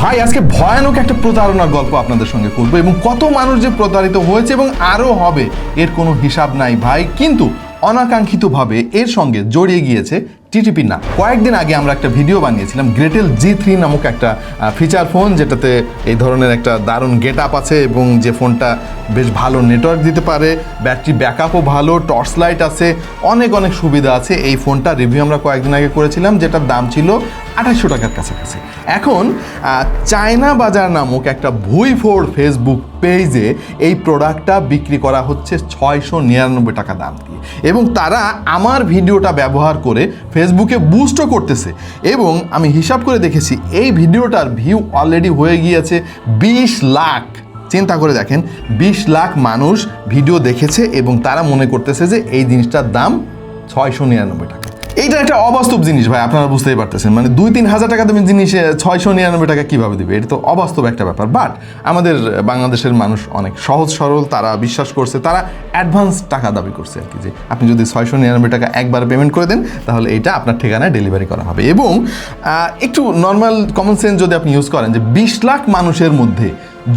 ভাই, আজকে ভয়ানক একটা প্রতারণার গল্প আপনাদের সঙ্গে করব এবং কত মানুষ যে প্রতারিত হয়েছে এবং আরও হবে, এর কোনো হিসাব নাই ভাই। কিন্তু অনাকাঙ্ক্ষিতভাবে এর সঙ্গে জড়িয়ে গিয়েছে টিটিপি না। কয়েকদিন আগে আমরা একটা ভিডিও বানিয়েছিলাম গ্রেটেল জি থ্রি নামক একটা ফিচার ফোন যেটাতে এই ধরনের একটা দারুণ গেট আপ আছে এবং যে ফোনটা বেশ ভালো নেটওয়ার্ক দিতে পারে ব্যাটারি ব্যাকআপও ভালো টর্চ লাইট আছে, অনেক অনেক সুবিধা আছে। এই ফোনটা রিভিউ আমরা কয়েকদিন আগে করেছিলাম, যেটার দাম ছিল আঠাশশো টাকার কাছাকাছি। এখন চায়না বাজার নামক একটা ভুই ফোর ফেসবুক পেজে এই প্রোডাক্টটা বিক্রি করা হচ্ছে ছয়শো নিরানব্বই টাকা দাম দিয়ে। এবং তারা আমার ভিডিওটা ব্যবহার করে ফেসবুকে বুস্টও করতেছে এবং আমি হিসাব করে দেখেছি, এই ভিডিওটার ভিউ অলরেডি হয়ে গিয়েছে বিশ লাখ। চিন্তা করে দেখেন, বিশ লাখ মানুষ ভিডিও দেখেছে এবং তারা মনে করতেছে যে এই জিনিসটার দাম ছয়শো নিরানব্বই টাকা। এইটা একটা অবাস্তব জিনিস ভাই, আপনারা বুঝতেই পারতেছেন। মানে দুই, তিন হাজার টাকা তুমি জিনিস ছয়শো নিরানব্বই টাকা কীভাবে দিবে? এটা তো অবাস্তব একটা ব্যাপার। বাট আমাদের বাংলাদেশের মানুষ অনেক সহজ সরল, তারা বিশ্বাস করছে, তারা অ্যাডভান্স টাকা দাবি করছে আর কি যে, আপনি যদি ছয়শো নিরানব্বই টাকা একবার পেমেন্ট করে দেন, তাহলে এটা আপনার ঠিকানায় ডেলিভারি করা হবে। এবং একটু নর্মাল কমন সেন্স যদি আপনি ইউজ করেন যে, বিশ লাখ মানুষের মধ্যে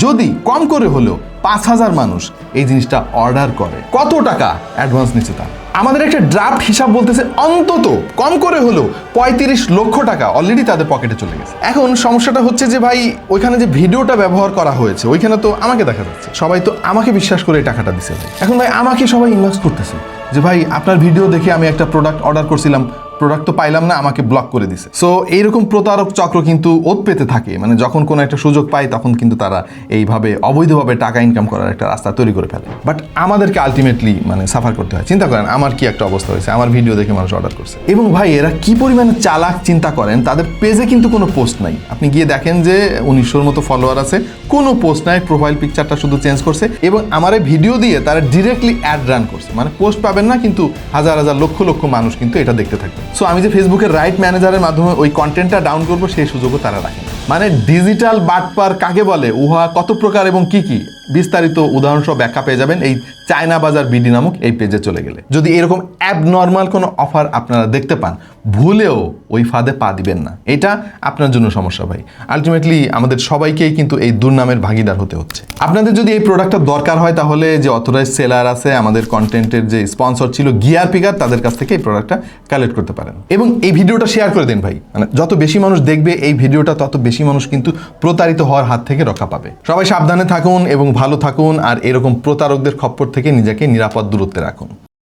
যদি কম করে হলেও পাঁচ হাজার মানুষ এই জিনিসটা অর্ডার করে, কত টাকা অ্যাডভান্স নিচ্ছে তার? আমাদের একটা ড্রাফট হিসাব বলতেছে অন্তত কম করে হলেও পঁয়ত্রিশ লক্ষ টাকা অলরেডি তাদের পকেটে চলে গেছে। এখন সমস্যাটা হচ্ছে যে ভাই, ওইখানে যে ভিডিওটা ব্যবহার করা হয়েছে, ওইখানে তো আমাকে দেখা যাচ্ছে। সবাই তো আমাকে বিশ্বাস করে এই টাকাটা দিচ্ছে এখন ভাই, আমাকে সবাই ইনভেস্ট করতেছে যে ভাই, আপনার ভিডিও দেখে আমি একটা প্রোডাক্ট অর্ডার করছিলাম প্রোডাক্ট তো পাইলাম না, আমাকে ব্লক করে দিছে। সো এইরকম প্রতারক চক্র কিন্তু ওত পেতে থাকে। মানে যখন কোনো একটা সুযোগ পায়, তখন কিন্তু তারা এইভাবে অবৈধভাবে টাকা ইনকাম করার একটা রাস্তা তৈরি করে ফেলে। বাট আমাদেরকে আলটিমেটলি মানে সাফার করতে হয়। চিন্তা করেন, আমার কি একটা অবস্থা হয়েছে? আমার ভিডিও দেখে মানুষ অর্ডার করছে। এবং ভাই, এরা কি পরিমাণে চালাক চিন্তা করেন, তাদের পেজে কিন্তু কোনো পোস্ট নাই। আপনি গিয়ে দেখেন যে উনিশশোর মতো ফলোয়ার আছে, কোনো পোস্ট নাই প্রোফাইল পিকচারটা শুধু চেঞ্জ করছে এবং আমার এই ভিডিও দিয়ে তারা ডিরেক্টলি অ্যাড রান করছে। মানে পোস্ট পাবেন না, কিন্তু হাজার হাজার, লক্ষ লক্ষ মানুষ কিন্তু এটা দেখতে থাকবে। সো আমি যে ফেসবুকের রাইট ম্যানেজারের মাধ্যমে ওই কন্টেন্টটা ডাউন করব, সেই সুযোগও তারা রাখে মানে ডিজিটাল বাটপার কাকে বলে? উহা কত প্রকার এবং কি কি? বিস্তারিত উদাহরণ সহ ব্যাখ্যা পেয়ে যাবেন এই চায়না বাজার বিডি নামক এই পেজে চলে গেলে। যদি এরকম অ্যাবনর্মাল কোনো অফার আপনারা দেখতে পান, ভুলেও ওই ফাঁদে পা দিবেন না। এটা আপনার জন্য সমস্যা ভাই। আলটিমেটলি আমাদের সবাইকেই কিন্তু এই দুর্নামের ভাগিদার হতে হচ্ছে। আপনাদের যদি এই প্রোডাক্টটা দরকার হয় তাহলে যে অথরাইজ সেলার আছে, আমাদের কন্টেন্টের যে স্পন্সর ছিল গিয়ার পিকার তাদের কাছ থেকে এই প্রোডাক্টটা কালেক্ট করতে পারেন। এবং এই ভিডিওটা শেয়ার করে দিন ভাই। মানে যত বেশি মানুষ দেখবে, এই ভিডিওটা তত বেশি মানুষ কিন্তু প্রতারিত হওয়ার হাত থেকে রক্ষা পাবে। সবাই সাবধানে থাকুন এবং ভালো থাকুন আর এরকম প্রতারকদের খপ্পর থেকে নিজেকে নিরাপদ দূরত্বে রাখুন।